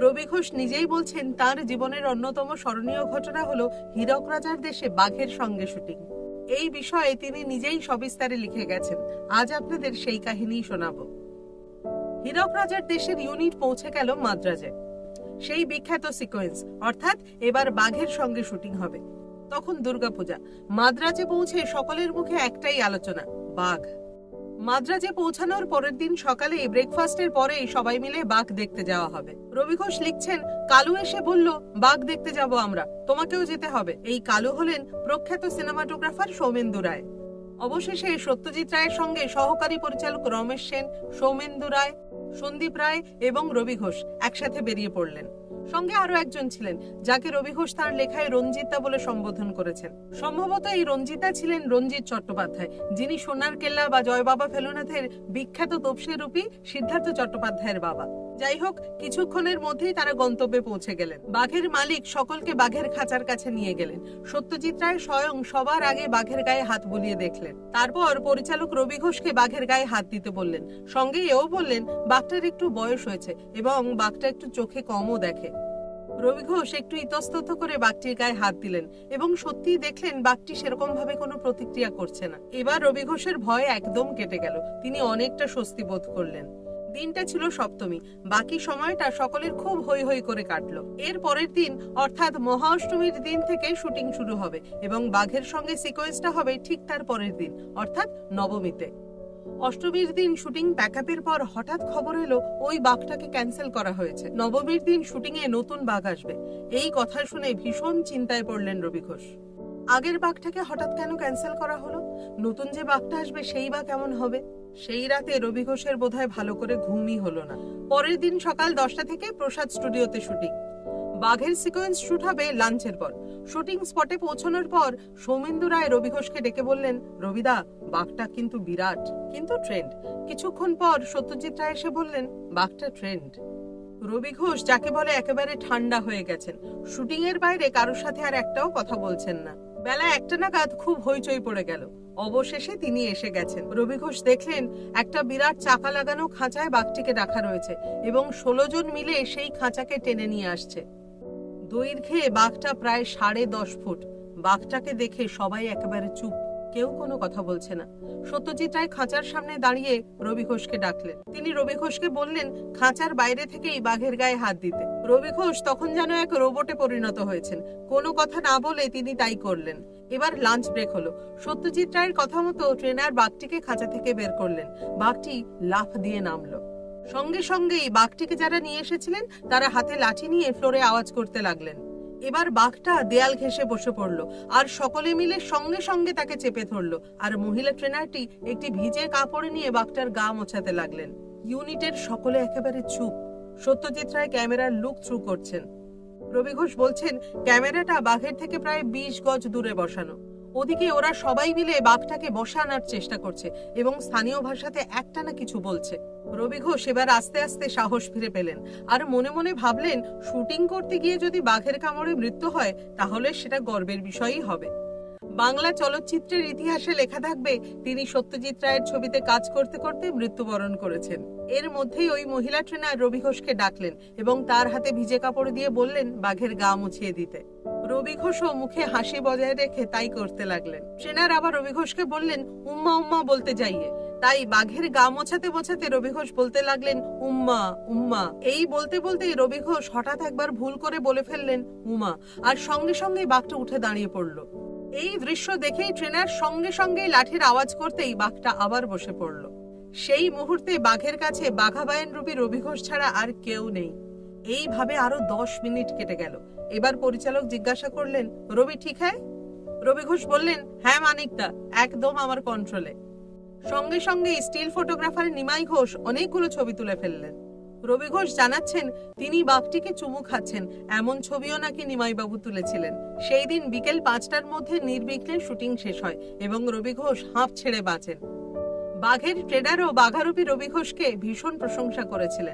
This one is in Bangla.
রবি ঘোষ নিজেই বলছেন, তার জীবনের অন্যতম স্মরণীয় ঘটনা হলো হীরক রাজার দেশে বাঘের সঙ্গে শুটিং। এই বিষয়ে তিনি নিজেই সবিস্তারে লিখে গেছেন। আজ আপনাদের সেই কাহিনীই শোনাবো। হীরক রাজার দেশের ইউনিট পৌঁছে গেল মাদ্রাজে। সেই বিখ্যাত সিকোয়েন্স, অর্থাৎ এবার বাঘের সঙ্গে শুটিং হবে। তখন দুর্গাপূজা। মাদ্রাজে পৌঁছে সকলের মুখে একটাই আলোচনা, বাঘ। মাদ্রাজে পৌঁছানোর পরের দিন সকালে ব্রেকফাস্টের পরেই সবাই মিলে বাঘ দেখতে যাওয়া হবে। রবি ঘোষ লিখছেন, কালু এসে বলল, বাঘ দেখতে যাব আমরা, তোমাকেও যেতে হবে। এই কালু হলেন প্রখ্যাত সিনেমাটোগ্রাফার সৌমেন্দু রায়। অবশেষে সত্যজিৎ রায়ের সঙ্গে সহকারী পরিচালক রমেশ সেন, সৌমেন্দু রায়, সন্দীপ রায় এবং রবি ঘোষ একসাথে বেরিয়ে পড়লেন। সঙ্গে আরও একজন ছিলেন, যাকে রবি ঘোষ তার লেখায় রঞ্জিতা বলে সম্বোধন করেছেন। সম্ভবত এই রঞ্জিতা ছিলেন রঞ্জিত চট্টোপাধ্যায়, যিনি সোনার কেল্লা বা জয় বাবা ফেলুনাথের বিখ্যাত তপসী রূপী সিদ্ধার্থ চট্টোপাধ্যায়ের বাবা। যাই হোক কিছুক্ষণের মধ্যেই তারা গন্তব্যে পৌঁছে গেলেন। বাঘের মালিক সকলকে বাঘের খাঁচার কাছে নিয়ে গেলেন। সত্যজিৎ রায় স্বয়ং সবার আগে বাঘের গায়ে হাত বুলিয়ে দেখলেন। তারপর পরিচালক রবি ঘোষকে বাঘের গায়ে হাত দিতে বললেন। সঙ্গে এও বললেন, বাঘটার একটু বয়স হয়েছে এবং বাঘটা একটু চোখে কমও দেখে। রবি ঘোষ একটু ইতস্তত করে বাঘটির গায়ে হাত দিলেন এবং সত্যিই দেখলেন বাঘটি সেরকম ভাবে কোনো প্রতিক্রিয়া করছে না। এবার রবি ঘোষের ভয় একদম কেটে গেল। তিনি অনেকটা স্বস্তি বোধ করলেন। দিনটা ছিল সপ্তমী। বাকি সময়টা সকলের খুব হই হই করে কাটলো। এর পরের দিন, অর্থাৎ মহা অষ্টমীর দিন থেকে শুটিং শুরু হবে এবং বাঘের সঙ্গে সিকোয়েন্সটা হবে ঠিক তার পরের দিন, অর্থাৎ নবমীতে। অষ্টমীর দিন শুটিং প্যাকআপের পর হঠাৎ খবর এলো, ওই বাঘটাকে ক্যান্সেল করা হয়েছে। নবমীর দিন শুটিং এ নতুন বাঘ আসবে। এই কথা শুনে ভীষণ চিন্তায় পড়লেন রবি ঘোষ। আগের বাঘটাকে হঠাৎ কেন ক্যান্সেল করা হলো? নতুন যে বাঘটা আসবে, সেই বা কেমন হবে? সেই রাতে রবি ঘোষের বোধহয় ভালো করে ঘুমই হলো না। পরের দিন সকাল দশটা থেকে প্রসাদ স্টুডিওতে শুটিং। বাঘের সিকোয়েন্স শুট হবে লাঞ্চের পর। শুটিং স্পটে পৌঁছানোর পর সৌমেন্দু রায় রবি ঘোষকে ডেকে বললেন, রবিদা, বাঘটা কিন্তু বিরাট, কিন্তু ট্রেন্ড কিছুক্ষণ পর সত্যজিৎ রায় এসে বললেন, বাঘটা ট্রেন্ড রবি ঘোষ, যাকে বলে একেবারে ঠান্ডা হয়ে গেছেন শুটিং এর বাইরে কারোর সাথে আর একটাও কথা বলছেন না। বেলা একটা নাগাদ খুব হইচই পড়ে গেল। অবশেষে তিনি এসে গেছেন। রবি ঘোষ দেখলেন একটা বিরাট চাকা লাগানো খাঁচায় বাঘটিকে রাখা রয়েছে এবং ষোলো জন মিলে সেই খাঁচাকে টেনে নিয়ে আসছে। দৈর্ঘ্যে বাঘটা প্রায় সাড়ে দশ ফুট। বাঘটাকে দেখে সবাই একেবারে চুপ। কেউ কোনো কথা বলছে না। সত্যজিৎ রায় খাঁচার সামনে দাঁড়িয়ে রবি ঘোষকে ডাকলেন। তিনি রবি ঘোষকে বললেন, খাঁচার বাইরে থেকেই বাঘের গায়ে হাত দিতে। রবি ঘোষ তখন যেন এক রোবটে পরিণত হয়েছেন। কোনো কথা না বলে তিনি তাই করলেন। এবার লাঞ্চ ব্রেক হলো। সত্যজিৎ রায়ের কথা মতো ট্রেনার বাঘটিকে খাঁচা থেকে বের করলেন। বাঘটি লাফ দিয়ে নামলো। সঙ্গে সঙ্গেই বাঘটিকে যারা নিয়ে এসেছিলেন, তারা হাতে লাঠি নিয়ে ফ্লোরে আওয়াজ করতে লাগলেন। এবার বাঘটা দেয়াল ঘেঁষে বসে পড়ল আর সকলে মিলে সঙ্গে সঙ্গে তাকে চেপে ধরলো আর মহিলা ট্রেনারটি একটি ভিজে কাপড়ে নিয়ে বাঘটার গা মোছাতে লাগলেন। ইউনিটের সকলে একেবারে চুপ। সত্যজিৎ রায় ক্যামেরার লুক থ্রু করছেন। রবি ঘোষ বলছেন, ক্যামেরাটা বাঘের থেকে প্রায় বিশ গজ দূরে বসানো। ওদিকে ওরা সবাই মিলে বাঘটাকে বসে আনার চেষ্টা করছে এবং স্থানীয় ভাষাতে একটা না কিছু বলছে। রবি ঘোষ এবার আস্তে আস্তে সাহস ফিরে পেলেন আর মনে মনে ভাবলেন শুটিং করতে গিয়ে যদি বাঘের কামড়ে মৃত্যু হয়, তাহলে সেটা গর্বের বিষয়ই হবে। বাংলা চলচ্চিত্রের ইতিহাসে লেখা থাকবে, তিনি সত্যজিৎ রায়ের ছবিতে কাজ করতে করতে মৃত্যুবরণ করেছেন। এর মধ্যেই ওই মহিলা ট্রেনার রবি ঘোষকে ডাকলেন এবং তার হাতে ভিজে কাপড় দিয়ে বললেন বাঘের গা মুছিয়ে দিতে। রবি ঘোষও মুখে হাসি বজায় রেখে তাই করতে লাগলেন। ট্রেনার আবার রবি ঘোষকে বললেন, উম্মা উম্মা বলতে যাইয়ে। তাই বাঘের গা মোছাতে মোছাতে রবি ঘোষ বলতে লাগলেন, উম্মা উম্মা। এই বলতে বলতেই রবি ঘোষ হঠাৎ একবার ভুল করে বলে ফেললেন উমা আর সঙ্গে সঙ্গে বাঘটা উঠে দাঁড়িয়ে পড়ল। এই দৃশ্য দেখেই ট্রেনার সঙ্গে সঙ্গে লাঠির আওয়াজ করতেই বাঘটা আবার বসে পড়ল। সেই মুহূর্তে বাঘের কাছে বাঘাবায়ন রূপী রবি ঘোষ ছাড়া আর কেউ নেই। এইভাবে আরও দশ মিনিট কেটে গেল। এবার পরিচালক জিজ্ঞাসা করলেন, রবি ঠিক হ্যায়? রবি ঘোষ বললেন হ্যাঁ মানিকদা, একদম আমার কন্ট্রোলে সঙ্গে সঙ্গে স্টিল ফটোগ্রাফার নিমাই ঘোষ অনেকগুলো ছবি তুলে ফেললেন। রবি ঘোষ জানাচ্ছেন, তিনি বাঘটিকে চুমু খাচ্ছেন। এমন ছবিও নাকি নিমাইবাবু তুলেছিলেন। সেই দিন বিকেল পাঁচটার মধ্যে নির্বিঘ্নে শুটিং শেষ হয় এবং রবি ঘোষ হাঁপ ছেড়ে বাঁচেন। বাঘের ট্রেডারও বাঘারূপী রবি ঘোষকে ভীষণ প্রশংসা করেছিলেন।